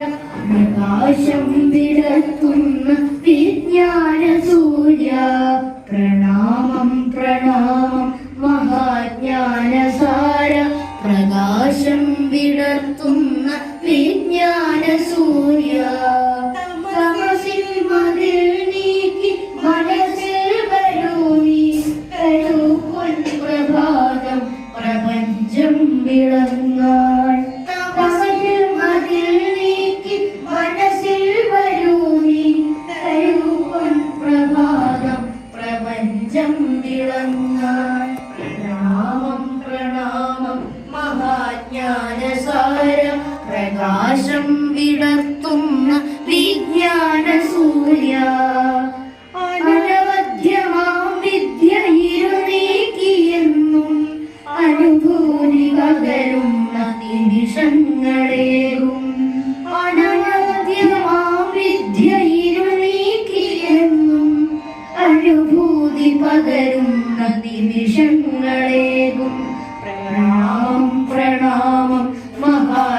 പ്രകാശം വിടർത്തുന്ന വിജ്ഞാന സൂര്യ. പ്രണാമം പ്രണാമം മഹാജ്ഞാന സാര പ്രകാശം വിടർത്തുന്ന വിജ്ഞാന സൂര്യ. തമസിൽ മതിൽ നീക്കി മനസ്സിൽ വരൂ നീ വരൂ പൊൻപ്രഭാതം പ്രപഞ്ചം വിളങ്ങാൻ. മഹാജ്ഞാനസാരം പ്രകാശം വിടർത്തുന്ന വിജ്ഞാന സൂര്യ അനവധ്യമാം വിദ്യ ഇരുനീക്കിയെന്നും അനുഭൂതി പകരുന്ന നിമിഷങ്ങളേകും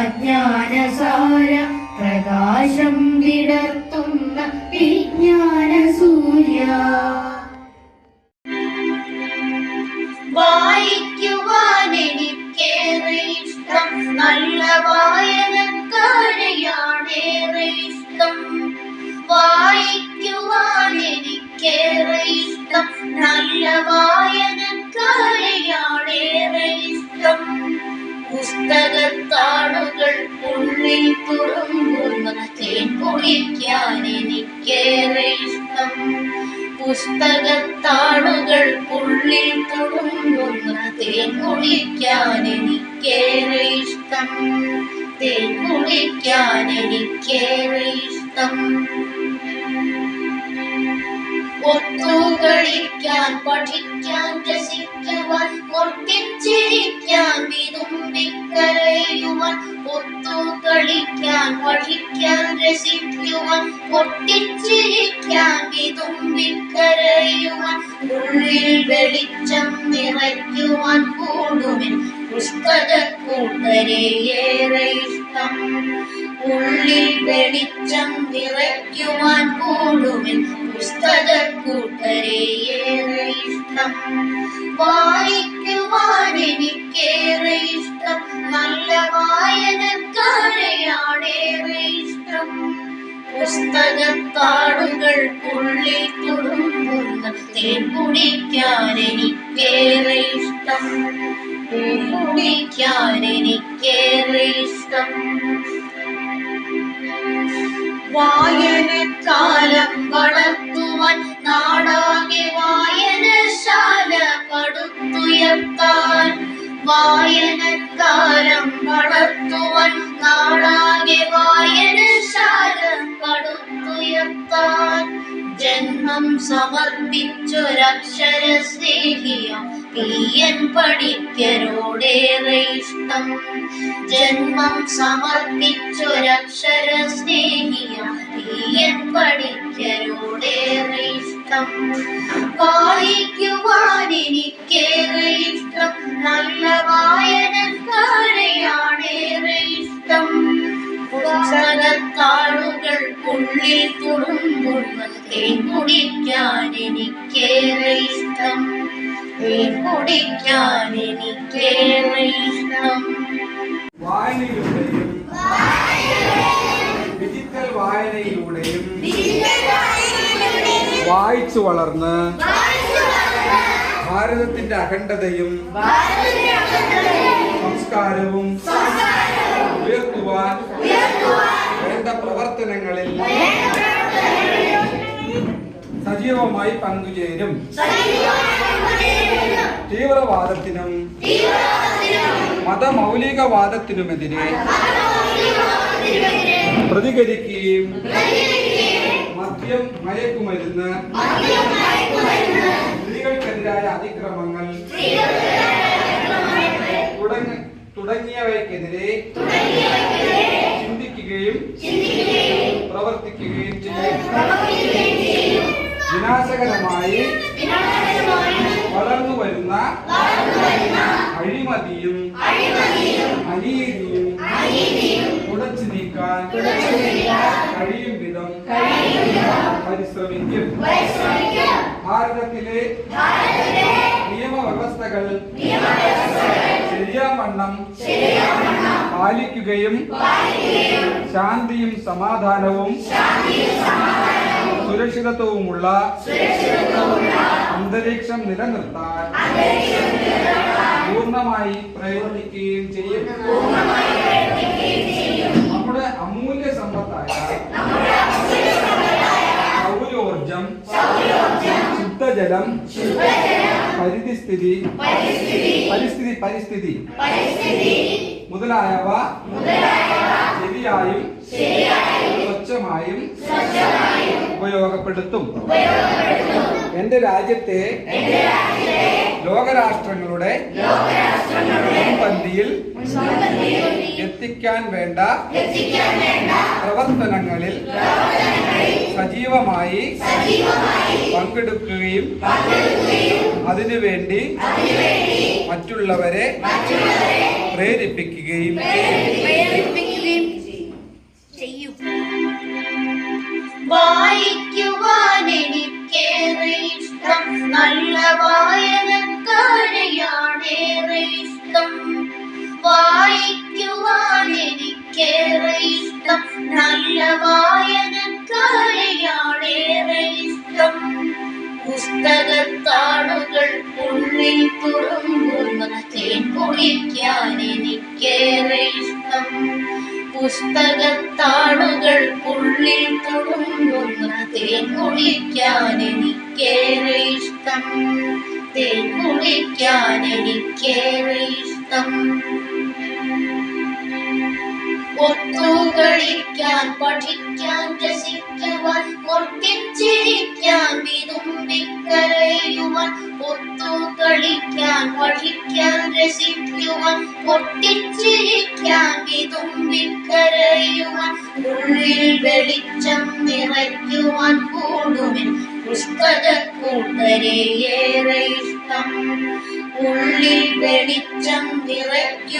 മഹാജ്ഞാനസാര പ്രകാശം വിടർത്തുന്ന വിജ്ഞാന സൂര്യ എനിക്കേറെ ഇഷ്ടം. നല്ല വായനക്കാരെയാണേറെ ഇഷ്ടം. വായിക്കുവാൻ എനിക്കേറെ ഇഷ്ടം. നല്ല വായനക്കാരെയാണേറെ ഇഷ്ടം. പുസ്തകത്താളുകൾ കുടിക്കാൻ എനിക്കേറെ ഇഷ്ടം പുസ്തകത്താളുകൾ ഉള്ളിൽ തുളുമ്പുന്ന തേൻ കുളിക്കാൻ എനിക്കേറെ ഇഷ്ടം തേൻ കുളിക്കാൻ എനിക്കേറെ ഇഷ്ടം ഒത്തുകളിക്കാൻ പഠിക്കാൻ രസിക്കുവാൻ ഒട്ടിച്ചിരിക്കാൻ വിതുമ്പിക്കരയുവാൻ ഒത്തുകളിക്കാൻ വഴിക്കാൻ രസിക്കുവാൻ പൊട്ടിച്ചിരിക്കാൻ വിതുമ്പിക്കരയുവാൻ ഉള്ളിൽ വെളിച്ചം നിറയ്ക്കുവാൻ കൂടുമിൻ പുസ്തക കൂട്ടരെ ഏറെ ഇഷ്ടം. ഉള്ളിൽ വെളിച്ചം നിറയ്ക്കുവാൻ കൂടുമിൻ പുസ്തക കൂട്ടരെ ഏറെ ഇഷ്ടം. പുസ്തകത്താളുകൾ ഉള്ളിൽ തുളുമ്പുന്ന തേൻ കുടിക്കാൻ എനിക്കേറെ ഇഷ്ടം. തേൻ കുടിക്കാൻ എനിക്കേറെ ഇഷ്ടം. വായനക്കാലം വളർത്തുവാൻ നാടാകെ വായനശാല പടുത്തുയർത്താൻ. വായനക്കാലം പടുത്തുയർത്താൻ ജന്മം സമർപ്പിച്ചൊരക്ഷര സ്നേഹിയം തീയൻ പഠിക്കരോടേറെ ഇഷ്ടം ജന്മം സമർപ്പിച്ചൊരക്ഷര സ്നേഹിയം തീയൻ പഠിക്കരോടേറെ ഇഷ്ടം വായിക്കുവാൻ എനിക്കേറെ ഇഷ്ടം നല്ല വായനക്കാരെയാണേറെ ഇഷ്ടം പുസ്തകത്താളുകൾ ഉള്ളിൽ തുളുമ്പുന്ന തേൻ കുടിക്കാൻ എനിക്കേറെ ഇഷ്ടം. തേൻ കുടിക്കാൻ എനിക്കേറെ ഇഷ്ടം. വായനയിലൂടെയും ഡിജിറ്റൽ വായനയിലൂടെയും വായിച്ചു വളർന്ന് ഭാരതത്തിന്റെ അഖണ്ഡതയും സംസ്കാരവും ഉയർത്തുവാൻ വേണ്ട പ്രവർത്തനങ്ങളിൽ സജീവമായി പങ്കുചേരും. തീവ്രവാദത്തിനും മതമൗലികവാദത്തിനുമെതിരെ പ്രതികരിക്കുകയും മദ്യം മയക്കുമരുന്ന് തുടങ്ങിയവയ്ക്കെതിരെ ചിന്തിക്കുകയും പ്രവർത്തിക്കുകയും ചെയ്യും. വിനാശകരമായി വളർന്നു വരുന്ന അഴിമതിയും അനീതിയും തുടച്ചു നീക്കാൻ കഴിയും വിധം പരിശ്രമിക്കും. ഭാരതത്തിലെ നിയമവ്യവസ്ഥകൾ ശരിയാവണ്ണം പാലിക്കുകയും ശാന്തിയും സമാധാനവും സുരക്ഷിതത്വവുമുള്ള അന്തരീക്ഷം നിലനിർത്താൻ പൂർണമായി പ്രയത്നിക്കുകയും ചെയ്യും. നമ്മുടെ അമൂല്യ സമ്പത്തായ സൗരോർജം ശുദ്ധജലം പരിസ്ഥിതി. പരിസ്ഥിതി പരിസ്ഥിതി. മുതലായവ ശരിയായും സ്വച്ഛമായും ഉപയോഗപ്പെടുത്തും. എന്റെ രാജ്യത്തെ ലോകരാഷ്ട്രങ്ങളുടെ മുൻപന്തിയിൽ എത്തിക്കാൻ വേണ്ട പ്രവർത്തനങ്ങളിൽ സജീവമായി പങ്കെടുക്കുകയും അതിനുവേണ്ടി മറ്റുള്ളവരെ പ്രേരിപ്പിക്കുകയും പ്രേരിപ്പിക്കുകയും ഉള്ളിൽ തുറങ്ങുന്ന തേൻ കുടിക്കാൻ എനിക്കേറെ ഇഷ്ടം പുസ്തകത്താളുകൾ ഉള്ളിൽ തുറങ്ങുന്ന തേൻ കുളിക്കാൻ എനിക്കേറെ ഇഷ്ടം. തേൻ കുളിക്കാൻ എനിക്കേറെ ഇഷ്ടം. ഒത്തുകളിക്കാൻ പഠിക്കാൻ രസിക്കുവാൻ ഒട്ടിച്ചിരിക്കാൻ വിതുമ്പിക്കരയുവാൻ ഒത്തുകളിക്കാൻ പഠിക്കാൻ രസിക്കുവാൻ ഒട്ടിച്ചിരിക്കാൻ വിതുമ്പിക്കരയുവാൻ ഉള്ളിൽ വെളിച്ചം നിറയ്ക്കുവാൻ കൂടുവിൻ പുസ്തക ഏറെ ഇഷ്ടം. ഉള്ളിൽ വെളിച്ചം നിറയ്ക്കുവാൻ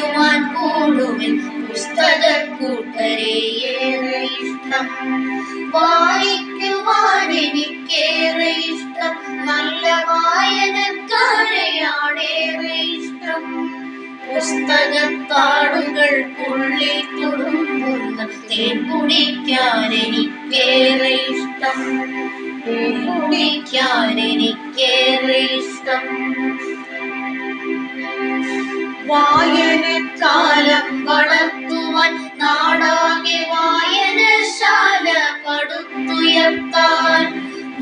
ഇഷ്ടം. വായിക്കുവാൻ എനിക്കേറെ ഇഷ്ടം. നല്ല വായനക്കാരെയാണേറെ ഇഷ്ടം. പുസ്തകത്താടുകൾ ഉള്ളിൽ തുളുമ്പുന്ന തേൻ കുടിക്കാൻ എനിക്കേറെ ഇഷ്ടം. കുടിക്കാൻ എനിക്കേറെ ഇഷ്ടം. വായനക്കാലം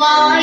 നാടാകെ വായനശാല പടുത്തുയർത്താൻ വായ